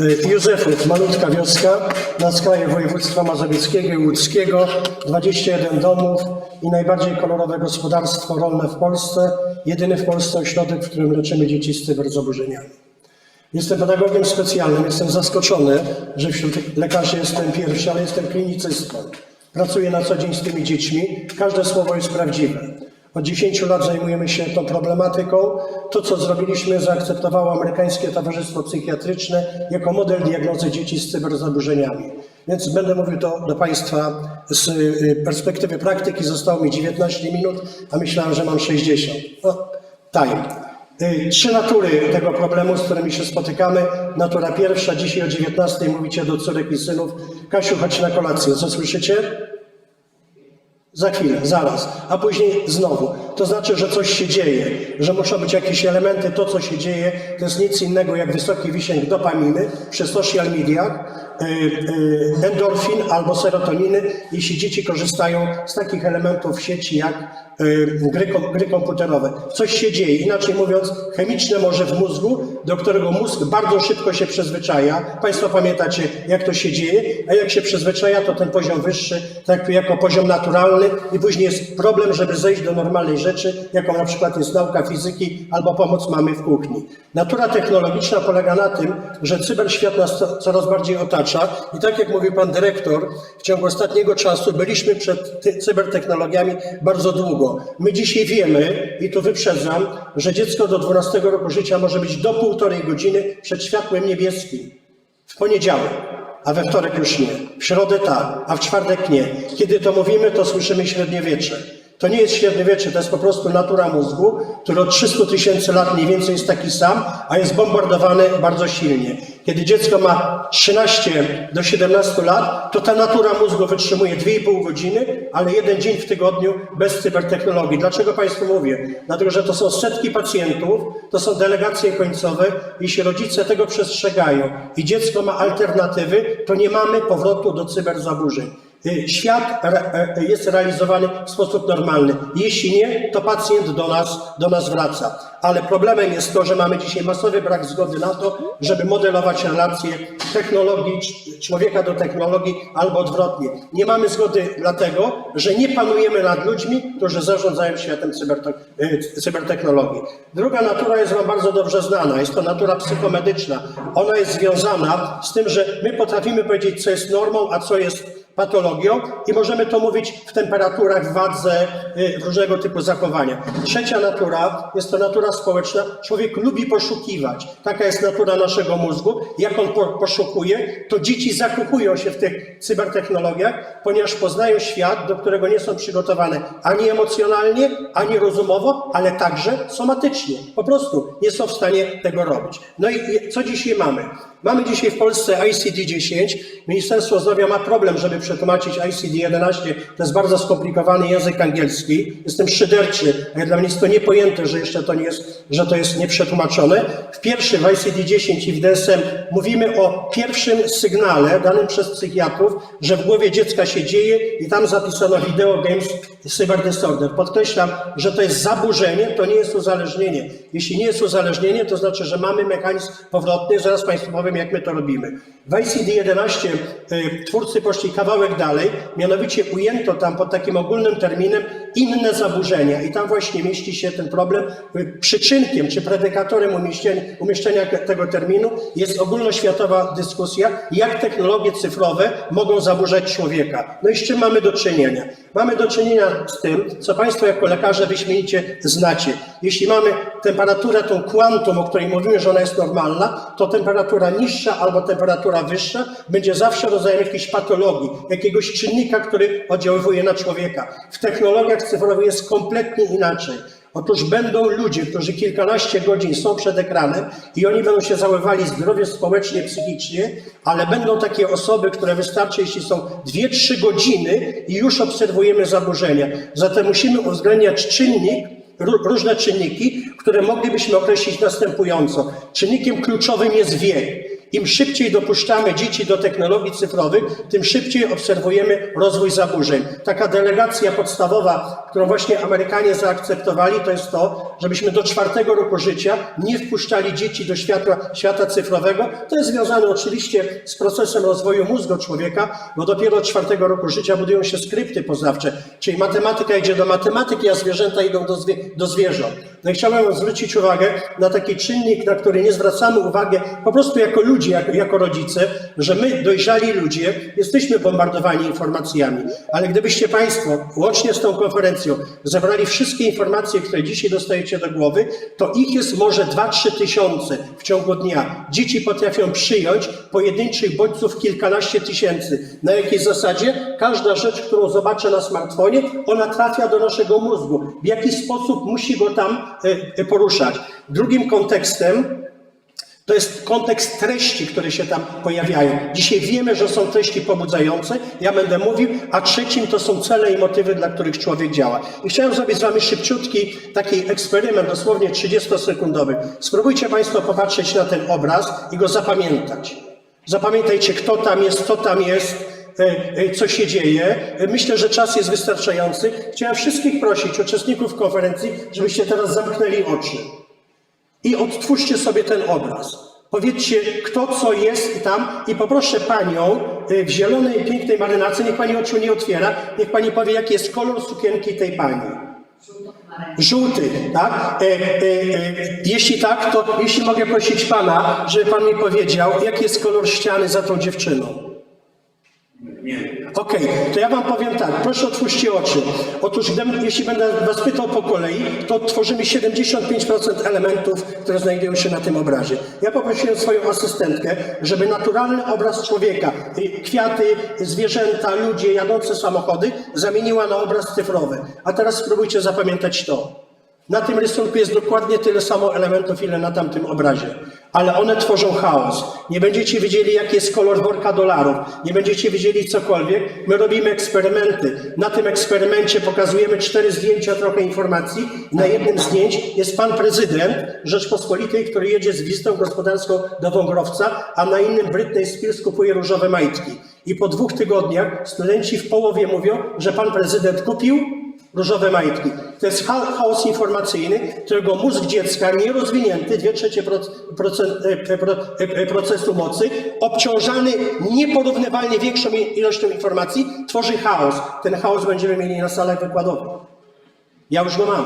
Y, Józefów, malutka wioska na skraju województwa mazowieckiego i łódzkiego, 21 domów i najbardziej kolorowe gospodarstwo rolne w Polsce, jedyny w Polsce ośrodek, w którym leczymy dzieci z cyberzaburzeniami. Jestem pedagogiem specjalnym, jestem zaskoczony, że wśród lekarzy jestem pierwszy, ale jestem klinicystą. Pracuję na co dzień z tymi dziećmi, każde słowo jest prawdziwe. Od 10 lat zajmujemy się tą problematyką. To, co zrobiliśmy, zaakceptowało amerykańskie Towarzystwo Psychiatryczne jako model diagnozy dzieci z cyberzaburzeniami. Więc będę mówił to do Państwa z y, perspektywy praktyki. Zostało mi 19 minut, a myślałem, że mam 60. No, time. Y, Trzy natury tego problemu, z którymi się spotykamy. Natura pierwsza, dzisiaj o 19 mówicie do córek i synów. Kasiu, chodź na kolację. Co słyszycie? Za chwilę, zaraz, a później znowu. To znaczy, że coś się dzieje, że muszą być jakieś elementy. To, co się dzieje, to jest nic innego jak wysoki wisięg dopaminy przy social mediach, y, y, endorfin albo serotoniny, jeśli dzieci korzystają z takich elementów sieci jak gry, kom- gry komputerowe. Coś się dzieje, inaczej mówiąc, chemiczne może w mózgu, do którego mózg bardzo szybko się przyzwyczaja. Państwo pamiętacie, jak to się dzieje, a jak się przyzwyczaja, to ten poziom wyższy traktuje jako poziom naturalny i później jest problem, żeby zejść do normalnej rzeczy, jaką na przykład jest nauka fizyki albo pomoc mamy w kuchni. Natura technologiczna polega na tym, że cyberświat nas co- coraz bardziej otacza i tak jak mówił pan dyrektor, w ciągu ostatniego czasu byliśmy przed cybertechnologiami bardzo długo. My dzisiaj wiemy, i tu wyprzedzam, że dziecko do 12 roku życia może być do półtorej godziny przed światłem niebieskim. W poniedziałek, a we wtorek już nie. W środę tak, a w czwartek nie. Kiedy to mówimy, to słyszymy średniowiecze. To nie jest średniowiecze, to jest po prostu natura mózgu, który od 300 tysięcy lat mniej więcej jest taki sam, a jest bombardowany bardzo silnie. Kiedy dziecko ma 13 do 17 lat, to ta natura mózgu wytrzymuje 2,5 godziny, ale jeden dzień w tygodniu bez cybertechnologii. Dlaczego Państwu mówię? Dlatego, że to są setki pacjentów, to są delegacje końcowe. Jeśli rodzice tego przestrzegają i dziecko ma alternatywy, to nie mamy powrotu do cyberzaburzeń. Y, Świat e, jest realizowany w sposób normalny. Jeśli nie, to pacjent do nas, do nas wraca. Ale problemem jest to, że mamy dzisiaj masowy brak zgody na to, żeby modelować relacje technologii, ch- człowieka do technologii albo odwrotnie. Nie mamy zgody dlatego, że nie panujemy nad ludźmi, którzy zarządzają światem y, cybertechnologii. Druga natura jest Wam bardzo dobrze znana. Jest to natura psychomedyczna. Ona jest związana z tym, że my potrafimy powiedzieć, co jest normą, a co jest patologią i możemy to mówić w temperaturach, w wadze, y, w różnego typu zachowania. Trzecia natura jest to natura społeczna. Człowiek lubi poszukiwać. Taka jest natura naszego mózgu. Jak on po, poszukuje, to dzieci zakochują się w tych cybertechnologiach, ponieważ poznają świat, do którego nie są przygotowane ani emocjonalnie, ani rozumowo, ale także somatycznie. Po prostu nie są w stanie tego robić. No i co dzisiaj mamy? Mamy dzisiaj w Polsce ICD-10. Ministerstwo Zdrowia ma problem, żeby przetłumaczyć ICD-11. To jest bardzo skomplikowany język angielski. Jestem szyderczy, ale dla mnie jest to niepojęte, że jeszcze to nie jest, że to jest nieprzetłumaczone. W pierwszym w ICD-10 i w DSM mówimy o pierwszym sygnale danym przez psychiatrów, że w głowie dziecka się dzieje i tam zapisano video games cyber disorder. Podkreślam, że to jest zaburzenie, to nie jest uzależnienie. Jeśli nie jest uzależnienie, to znaczy, że mamy mechanizm powrotny. Zaraz Państwu powiem, jak my to robimy. W ICD-11 y, twórcy poszli kawałek dalej, mianowicie ujęto tam pod takim ogólnym terminem inne zaburzenia i tam właśnie mieści się ten problem. Y, Przyczynkiem czy predykatorem umieszczenia, umieszczenia tego terminu jest ogólnoświatowa dyskusja, jak technologie cyfrowe mogą zaburzać człowieka. No i z czym mamy do czynienia? Mamy do czynienia z tym, co Państwo jako lekarze wyśmienicie znacie. Jeśli mamy temperaturę tą kwantum, o której mówimy, że ona jest normalna, to temperatura niższa albo temperatura wyższa będzie zawsze rodzajem jakiejś patologii, jakiegoś czynnika, który oddziaływuje na człowieka. W technologiach cyfrowych jest kompletnie inaczej. Otóż będą ludzie, którzy kilkanaście godzin są przed ekranem i oni będą się zachowywali zdrowie społecznie, psychicznie, ale będą takie osoby, które wystarczy, jeśli są 2-3 godziny i już obserwujemy zaburzenia. Zatem musimy uwzględniać czynnik, ró- różne czynniki, które moglibyśmy określić następująco. Czynnikiem kluczowym jest wiek. Im szybciej dopuszczamy dzieci do technologii cyfrowych, tym szybciej obserwujemy rozwój zaburzeń. Taka delegacja podstawowa, którą właśnie Amerykanie zaakceptowali, to jest to, żebyśmy do czwartego roku życia nie wpuszczali dzieci do świata, świata cyfrowego. To jest związane oczywiście z procesem rozwoju mózgu człowieka, bo dopiero od czwartego roku życia budują się skrypty poznawcze, czyli matematyka idzie do matematyki, a zwierzęta idą do, zwie, do zwierząt. No i chciałem zwrócić uwagę na taki czynnik, na który nie zwracamy uwagi po prostu jako ludzie, jako, jako rodzice, że my, dojrzali ludzie, jesteśmy bombardowani informacjami. Ale gdybyście Państwo, łącznie z tą konferencją, zebrali wszystkie informacje, które dzisiaj dostajecie do głowy, to ich jest może 2-3 tysiące w ciągu dnia. Dzieci potrafią przyjąć pojedynczych bodźców kilkanaście tysięcy. Na jakiej zasadzie? Każda rzecz, którą zobaczę na smartfonie, ona trafia do naszego mózgu. W jaki sposób musi go tam poruszać. Drugim kontekstem to jest kontekst treści, które się tam pojawiają. Dzisiaj wiemy, że są treści pobudzające, ja będę mówił, a trzecim to są cele i motywy, dla których człowiek działa. I chciałem zrobić z Wami szybciutki taki eksperyment, dosłownie 30-sekundowy. Spróbujcie Państwo popatrzeć na ten obraz i go zapamiętać. Zapamiętajcie, kto tam jest, co tam jest, e, e, co się dzieje. E, Myślę, że czas jest wystarczający. Chciałem wszystkich prosić, uczestników konferencji, żebyście teraz zamknęli oczy i odtwórzcie sobie ten obraz. Powiedzcie, kto co jest tam i poproszę Panią y, w zielonej, pięknej marynarce, niech Pani oczu nie otwiera, niech Pani powie, jaki jest kolor sukienki tej Pani. Żółty, tak? E, e, e, jeśli tak, to jeśli mogę prosić Pana, żeby Pan mi powiedział, jaki jest kolor ściany za tą dziewczyną. Okej, to ja Wam powiem tak, proszę otwórzcie oczy. Otóż jeśli będę Was pytał po kolei, to tworzymy 75% elementów, które znajdują się na tym obrazie. Ja poprosiłem swoją asystentkę, żeby naturalny obraz człowieka, kwiaty, zwierzęta, ludzie, jadące samochody, zamieniła na obraz cyfrowy. A teraz spróbujcie zapamiętać to. Na tym rysunku jest dokładnie tyle samo elementów, ile na tamtym obrazie. Ale one tworzą chaos. Nie będziecie wiedzieli, jaki jest kolor worka dolarów. Nie będziecie wiedzieli cokolwiek. My robimy eksperymenty. Na tym eksperymencie pokazujemy cztery zdjęcia, trochę informacji. Na jednym zdjęć jest pan prezydent Rzeczpospolitej, który jedzie z wizytą gospodarską do Wągrowca, a na innym Britney Spears kupuje różowe majtki. I po dwóch tygodniach studenci w połowie mówią, że pan prezydent kupił różowe majtki. To jest cha- chaos informacyjny, którego mózg dziecka nierozwinięty, 2 trzecie e, e, e, procesu mocy, obciążany nieporównywalnie większą ilością informacji, tworzy chaos. Ten chaos będziemy mieli na salach wykładowych. Ja już go mam.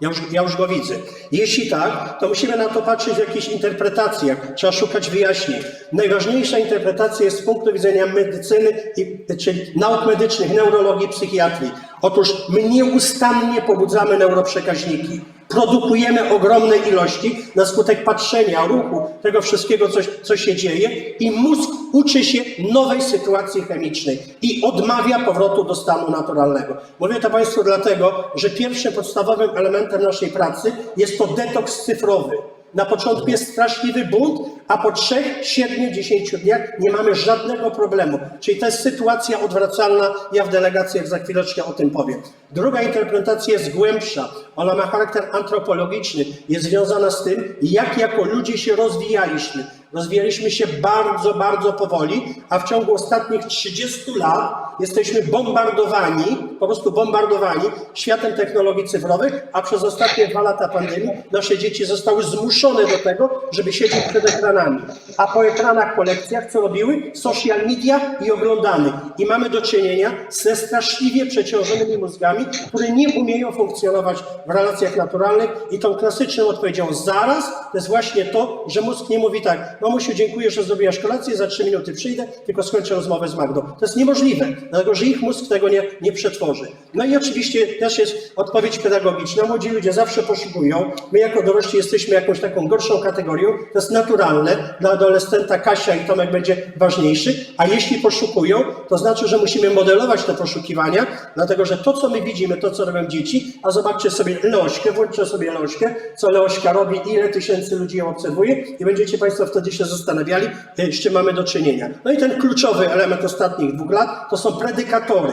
Ja już, ja już go widzę. Jeśli tak, to musimy na to patrzeć w jakichś interpretacjach. Trzeba szukać wyjaśnień. Najważniejsza interpretacja jest z punktu widzenia medycyny, czyli nauk medycznych, neurologii, psychiatrii. Otóż my nieustannie pobudzamy neuroprzekaźniki. Produkujemy ogromne ilości na skutek patrzenia, ruchu, tego wszystkiego, co, co się dzieje i mózg uczy się nowej sytuacji chemicznej i odmawia powrotu do stanu naturalnego. Mówię to Państwu dlatego, że pierwszym podstawowym elementem naszej pracy jest to detoks cyfrowy. Na początku jest straszliwy bunt, a po trzech, siedmiu, dziesięciu dniach nie mamy żadnego problemu. Czyli to jest sytuacja odwracalna. Ja w delegacjach za chwileczkę o tym powiem. Druga interpretacja jest głębsza. Ona ma charakter antropologiczny. Jest związana z tym, jak jako ludzie się rozwijaliśmy. Rozwijaliśmy się bardzo, bardzo powoli, a w ciągu ostatnich 30 lat jesteśmy bombardowani, po prostu bombardowani światem technologii cyfrowych, a przez ostatnie dwa lata pandemii nasze dzieci zostały zmuszone do tego, żeby siedzieć przed ekranami. A po ekranach, po lekcjach, co robiły? Social media i oglądamy. I mamy do czynienia ze straszliwie przeciążonymi mózgami, które nie umieją funkcjonować w relacjach naturalnych. I tą klasyczną odpowiedzią zaraz to jest właśnie to, że mózg nie mówi tak, mamusiu, dziękuję, że zrobiłaś kolację, za trzy minuty przyjdę, tylko skończę rozmowę z Magdą. To jest niemożliwe, dlatego że ich mózg tego nie, nie przetworzy. No i oczywiście też jest odpowiedź pedagogiczna. Młodzi ludzie zawsze poszukują. My jako dorośli jesteśmy jakąś taką gorszą kategorią. To jest naturalne. Dla adolescenta Kasia i Tomek będzie ważniejszy. A jeśli poszukują, to znaczy, że musimy modelować te poszukiwania, dlatego że to, co my widzimy, to, co robią dzieci, a zobaczcie sobie Leośkę, włączcie sobie Leośkę, co Leośka robi, ile tysięcy ludzi ją obserwuje i będziecie Państwo wtedy się zastanawiali, z czym mamy do czynienia. No i ten kluczowy element ostatnich dwóch lat to są predykatory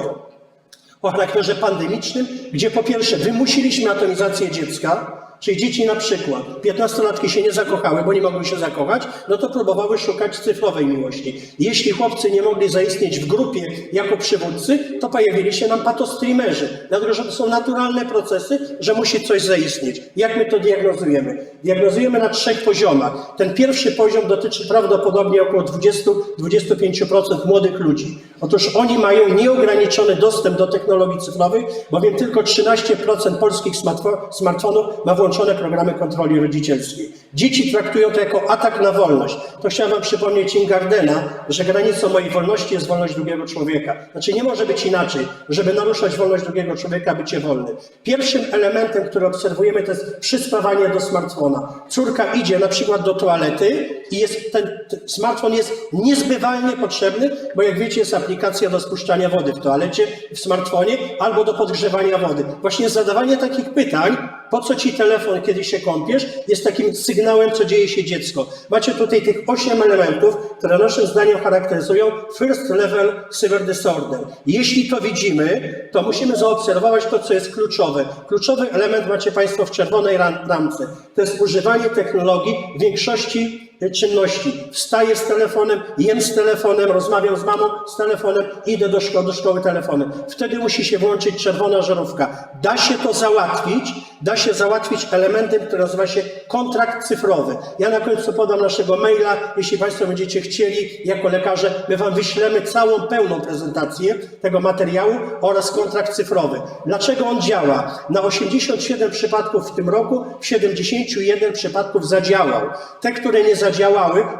o charakterze pandemicznym, gdzie po pierwsze wymusiliśmy atomizację dziecka, Czyli dzieci na przykład, 15-latki się nie zakochały, bo nie mogły się zakochać, no to próbowały szukać cyfrowej miłości. Jeśli chłopcy nie mogli zaistnieć w grupie jako przywódcy, to pojawili się nam patostreamerzy. Dlatego, że to są naturalne procesy, że musi coś zaistnieć. Jak my to diagnozujemy? Diagnozujemy na trzech poziomach. Ten pierwszy poziom dotyczy prawdopodobnie około 20-25% młodych ludzi. Otóż oni mają nieograniczony dostęp do technologii cyfrowych, bowiem tylko 13% polskich smartfo- smartfonów ma włączone programy kontroli rodzicielskiej. Dzieci traktują to jako atak na wolność. To chciałem Wam przypomnieć Ingardena, że granicą mojej wolności jest wolność drugiego człowieka. Znaczy nie może być inaczej, żeby naruszać wolność drugiego człowieka, bycie wolny. Pierwszym elementem, który obserwujemy, to jest przyspawanie do smartfona. Córka idzie na przykład do toalety i jest ten, ten smartfon jest niezbywalnie potrzebny, bo jak wiecie jest aplikacja do spuszczania wody w toalecie, w smartfonie albo do podgrzewania wody. Właśnie zadawanie takich pytań, po co ci telefon, kiedy się kąpiesz, jest takim sygnałem, co dzieje się dziecko. Macie tutaj tych osiem elementów, które naszym zdaniem charakteryzują first level cyber disorder. Jeśli to widzimy, to musimy zaobserwować to, co jest kluczowe. Kluczowy element macie Państwo w czerwonej ram- ramce. To jest używanie technologii w większości czynności. Wstaję z telefonem, jem z telefonem, rozmawiam z mamą z telefonem, idę do szkoły, do szkoły telefonem. Wtedy musi się włączyć czerwona żarówka. Da się to załatwić, da się załatwić elementem, który nazywa się kontrakt cyfrowy. Ja na końcu podam naszego maila, jeśli Państwo będziecie chcieli, jako lekarze, my Wam wyślemy całą pełną prezentację tego materiału oraz kontrakt cyfrowy. Dlaczego on działa? Na 87 przypadków w tym roku, w 71 przypadków zadziałał. Te, które nie zadziałały,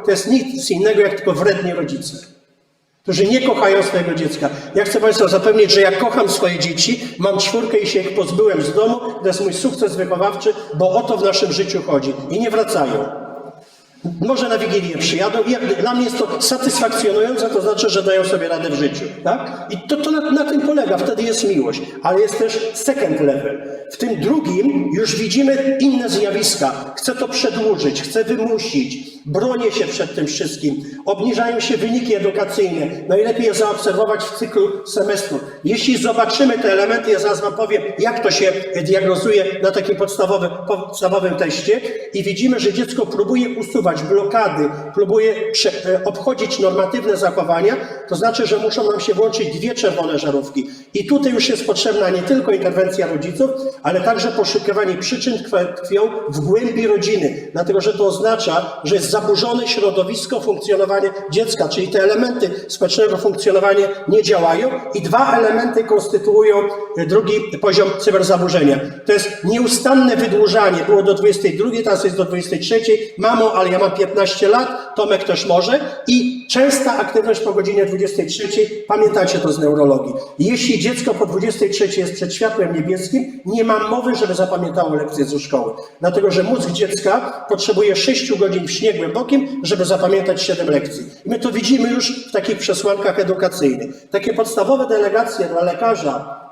to jest nic innego jak tylko wredni rodzice którzy nie kochają swojego dziecka. Ja chcę Państwa zapewnić, że ja kocham swoje dzieci, mam czwórkę i się ich pozbyłem z domu, to jest mój sukces wychowawczy, bo o to w naszym życiu chodzi. I nie wracają. Może na Wigilię przyjadą dla mnie jest to satysfakcjonujące, to znaczy, że dają sobie radę w życiu. Tak? I to, to na, na tym polega, wtedy jest miłość. Ale jest też second level. W tym drugim już widzimy inne zjawiska. Chcę to przedłużyć, chcę wymusić, bronię się przed tym wszystkim, obniżają się wyniki edukacyjne. Najlepiej je zaobserwować w cyklu semestru. Jeśli zobaczymy te elementy, ja zaraz Wam powiem, jak to się diagnozuje na takim podstawowym, podstawowym teście i widzimy, że dziecko próbuje usuwać blokady, próbuje e, obchodzić normatywne zachowania, to znaczy, że muszą nam się włączyć dwie czerwone żarówki. I tutaj już jest potrzebna nie tylko interwencja rodziców, ale także poszukiwanie przyczyn tkwią w głębi rodziny, dlatego że to oznacza, że jest zaburzone środowisko funkcjonowania dziecka, czyli te elementy społecznego funkcjonowania nie działają i dwa elementy konstytuują e, drugi poziom cyberzaburzenia. To jest nieustanne wydłużanie, było do 22, teraz jest do 23, mamo, ale ja mam 15 lat, Tomek też może. I częsta aktywność po godzinie 23, pamiętacie to z neurologii. Jeśli dziecko po 23 jest przed światłem niebieskim, nie ma mowy, żeby zapamiętało lekcję ze szkoły. Dlatego, że mózg dziecka potrzebuje 6 godzin w śnie głębokim, żeby zapamiętać 7 lekcji. I my to widzimy już w takich przesłankach edukacyjnych. Takie podstawowe delegacje dla lekarza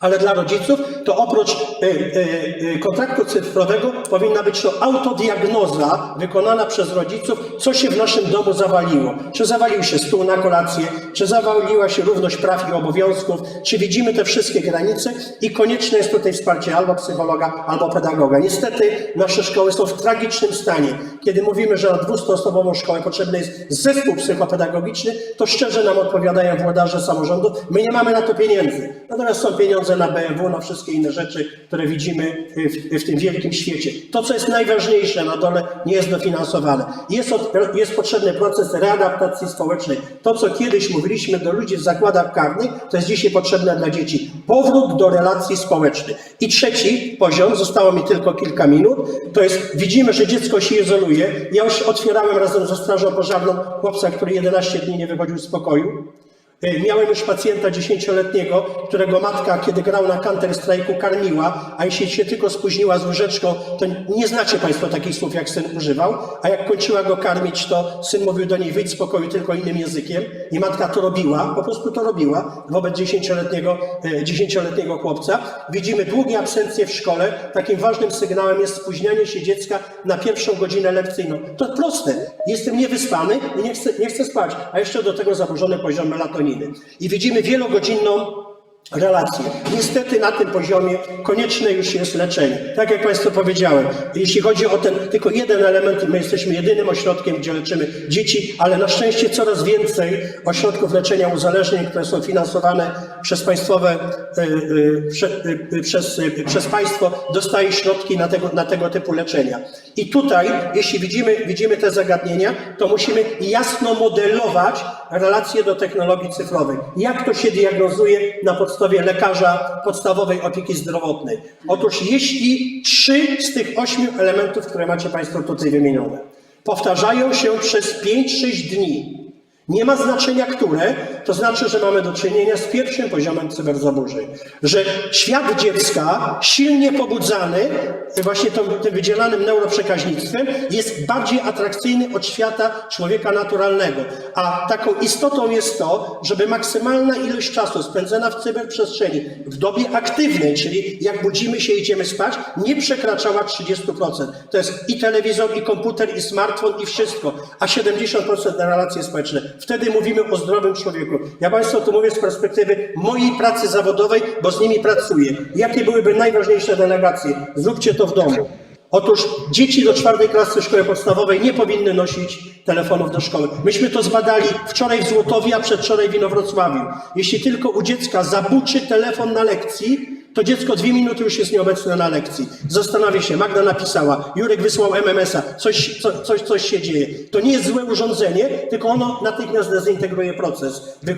ale dla rodziców to oprócz y, y, y, kontraktu cyfrowego powinna być to autodiagnoza wykonana przez rodziców, co się w naszym domu zawaliło. Czy zawalił się stół na kolację, czy zawaliła się równość praw i obowiązków, czy widzimy te wszystkie granice i konieczne jest tutaj wsparcie albo psychologa, albo pedagoga. Niestety nasze szkoły są w tragicznym stanie. Kiedy mówimy, że na 200-osobową szkołę potrzebny jest zespół psychopedagogiczny, to szczerze nam odpowiadają włodarze samorządów, my nie mamy na to pieniędzy. Natomiast są pieniądze na BMW, na wszystkie inne rzeczy, które widzimy w, w tym wielkim świecie. To, co jest najważniejsze na dole, nie jest dofinansowane. Jest, od, jest potrzebny proces readaptacji społecznej. To, co kiedyś mówiliśmy do ludzi w zakładach karnych, to jest dzisiaj potrzebne dla dzieci. Powrót do relacji społecznych. I trzeci poziom, zostało mi tylko kilka minut, to jest, widzimy, że dziecko się izoluje. Ja już otwierałem razem ze Strażą Pożarną chłopca, który 11 dni nie wychodził z pokoju. E, Miałem już pacjenta dziesięcioletniego, którego matka, kiedy grał na Counter Strike'u, karmiła, a jeśli się tylko spóźniła z łyżeczką, to nie znacie Państwo takich słów, jak syn używał, a jak kończyła go karmić, to syn mówił do niej, wyjdź z pokoju tylko innym językiem i matka to robiła, po prostu to robiła wobec dziesięcioletniego, e, dziesięcioletniego chłopca. Widzimy długie absencje w szkole. Takim ważnym sygnałem jest spóźnianie się dziecka na pierwszą godzinę lekcyjną. To proste. Jestem niewyspany i nie chcę, nie chcę spać, a jeszcze do tego zaburzony poziom melatoniny. I widzimy wielogodzinną relacje. Niestety na tym poziomie konieczne już jest leczenie. Tak jak Państwu powiedziałem, jeśli chodzi o ten tylko jeden element, my jesteśmy jedynym ośrodkiem, gdzie leczymy dzieci, ale na szczęście coraz więcej ośrodków leczenia uzależnień, które są finansowane przez państwowe, y, prze, y, przez, przez państwo, dostaje środki na tego, na tego typu leczenia. I tutaj, jeśli widzimy, widzimy te zagadnienia, to musimy jasno modelować relacje do technologii cyfrowej. Jak to się diagnozuje na podstawie lekarza podstawowej opieki zdrowotnej? Otóż jeśli trzy z tych ośmiu elementów, które macie Państwo tutaj wymienione, powtarzają się przez 5-6 dni, nie ma znaczenia które, to znaczy, że mamy do czynienia z pierwszym poziomem cyberzaburzeń. Że świat dziecka, silnie pobudzany właśnie tą, tym wydzielanym neuroprzekaźnictwem, jest bardziej atrakcyjny od świata człowieka naturalnego. A taką istotą jest to, żeby maksymalna ilość czasu spędzona w cyberprzestrzeni w dobie aktywnej, czyli jak budzimy się idziemy spać, nie przekraczała 30%. To jest i telewizor, i komputer, i smartfon, i wszystko. A 70% na relacje społeczne. Wtedy mówimy o zdrowym człowieku. Ja Państwu to mówię z perspektywy mojej pracy zawodowej, bo z nimi pracuję. Jakie byłyby najważniejsze delegacje? Zróbcie to w domu. Otóż dzieci do czwartej klasy szkoły podstawowej nie powinny nosić telefonów do szkoły. Myśmy to zbadali wczoraj w Złotowie, a przedwczoraj w Inowrocławiu. Jeśli tylko u dziecka zabuczy telefon na lekcji, to dziecko dwie minuty już jest nieobecne na lekcji. Zastanawia się, Magda napisała, Jurek wysłał MMS-a, coś, co, coś, coś się dzieje. To nie jest złe urządzenie, tylko ono natychmiast dezintegruje proces e, e,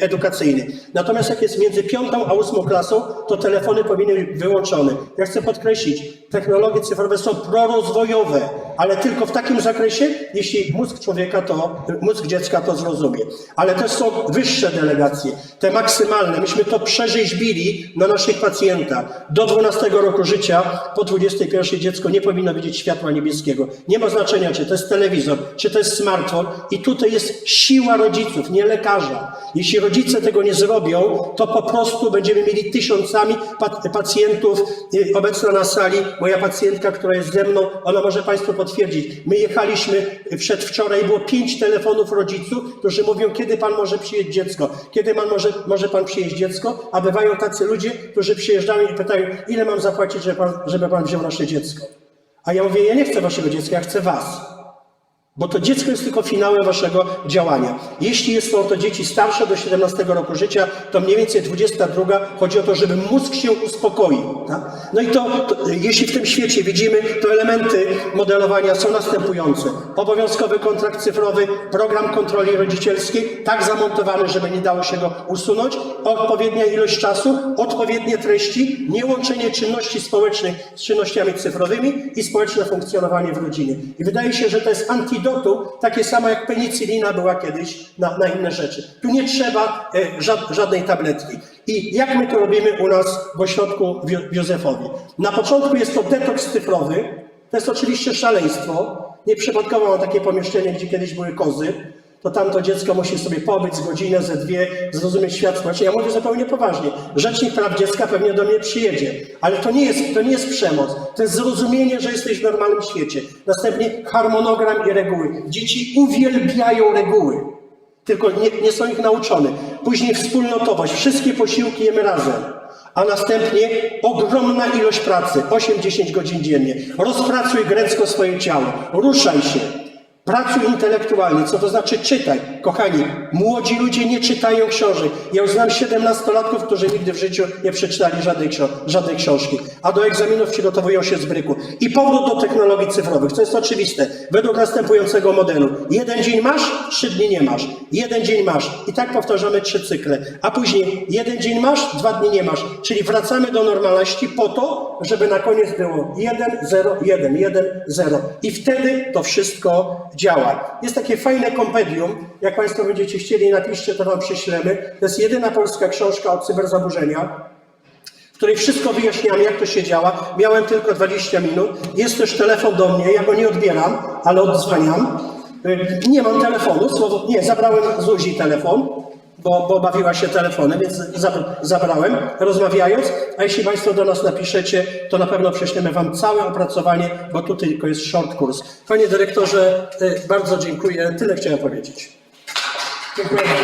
edukacyjny. Natomiast jak jest między piątą a ósmą klasą, to telefony powinny być wyłączone. Ja chcę podkreślić, technologie cyfrowe są prorozwojowe, ale tylko w takim zakresie, jeśli mózg człowieka to, mózg dziecka to zrozumie. Ale też są wyższe delegacje, te maksymalne. Myśmy to przerzeźbili na pacjentach. Do 12 roku życia, po 21 dziecko nie powinno widzieć światła niebieskiego. Nie ma znaczenia, czy to jest telewizor, czy to jest smartfon. I tutaj jest siła rodziców, nie lekarza. Jeśli rodzice tego nie zrobią, to po prostu będziemy mieli tysiącami pa- pacjentów y, obecna na sali. Moja pacjentka, która jest ze mną, ona może Państwu potwierdzić. My jechaliśmy przedwczoraj, było pięć telefonów rodziców, którzy mówią, kiedy Pan może przyjeść dziecko, kiedy pan może, może Pan przyjeść dziecko, a bywają tacy ludzie, którzy przyjeżdżają i pytają, ile mam zapłacić, żeby Pan, żeby pan wziął nasze dziecko. A ja mówię, ja nie chcę Waszego dziecka, ja chcę Was. Bo to dziecko jest tylko finałem waszego działania. Jeśli są to dzieci starsze do 17 roku życia, to mniej więcej 22 chodzi o to, żeby mózg się uspokoił. Tak? No i to, to, jeśli w tym świecie widzimy, to elementy modelowania są następujące. Obowiązkowy kontrakt cyfrowy, program kontroli rodzicielskiej, tak zamontowany, żeby nie dało się go usunąć, odpowiednia ilość czasu, odpowiednie treści, niełączenie czynności społecznych z czynnościami cyfrowymi i społeczne funkcjonowanie w rodzinie. I wydaje się, że to jest antidotum, takie samo jak penicylina była kiedyś na, na inne rzeczy. Tu nie trzeba e, ża- żadnej tabletki. I jak my to robimy u nas w ośrodku w? Na początku jest to detoks cyfrowy. To jest oczywiście szaleństwo. Nieprzypadkowo mam takie pomieszczenie, gdzie kiedyś były kozy. To tamto dziecko musi sobie pobyć z godzinę, ze dwie, zrozumieć świat społeczny. Ja mówię zupełnie poważnie. Rzecznik praw dziecka pewnie do mnie przyjedzie. Ale to nie jest, to nie jest przemoc. To jest zrozumienie, że jesteś w normalnym świecie. Następnie harmonogram i reguły. Dzieci uwielbiają reguły. Tylko nie, nie są ich nauczone. Później wspólnotowość. Wszystkie posiłki jemy razem. A następnie ogromna ilość pracy. 8-10 godzin dziennie. Rozpracuj grecko swoje ciało. Ruszaj się. Pracuj intelektualnie, co to znaczy czytaj. Kochani, młodzi ludzie nie czytają książek. Ja znam 17-latków, którzy nigdy w życiu nie przeczytali żadnej, żadnej książki, a do egzaminów przygotowują się z bryku. I powrót do technologii cyfrowych, to jest oczywiste. Według następującego modelu. Jeden dzień masz, trzy dni nie masz. Jeden dzień masz. I tak powtarzamy trzy cykle. A później jeden dzień masz, dwa dni nie masz. Czyli wracamy do normalności po to, żeby na koniec było 1, 0, 1, 1, 0. I wtedy to wszystko działa. Jest takie fajne kompendium, jak Państwo będziecie chcieli, napiszcie, to Wam prześlemy. To jest jedyna polska książka o cyberzaburzeniach, w której wszystko wyjaśniam, jak to się działa. Miałem tylko 20 minut. Jest też telefon do mnie, ja go nie odbieram, ale odzwaniam. Y, Nie mam telefonu, słowo, nie, zabrałem Zuzi telefon, bo, bo bawiła się telefonem, więc zabr- zabrałem, rozmawiając. A jeśli Państwo do nas napiszecie, to na pewno prześlemy Wam całe opracowanie, bo tu tylko jest short kurs. Panie dyrektorze, y, bardzo dziękuję. Tyle chciałem powiedzieć. degree.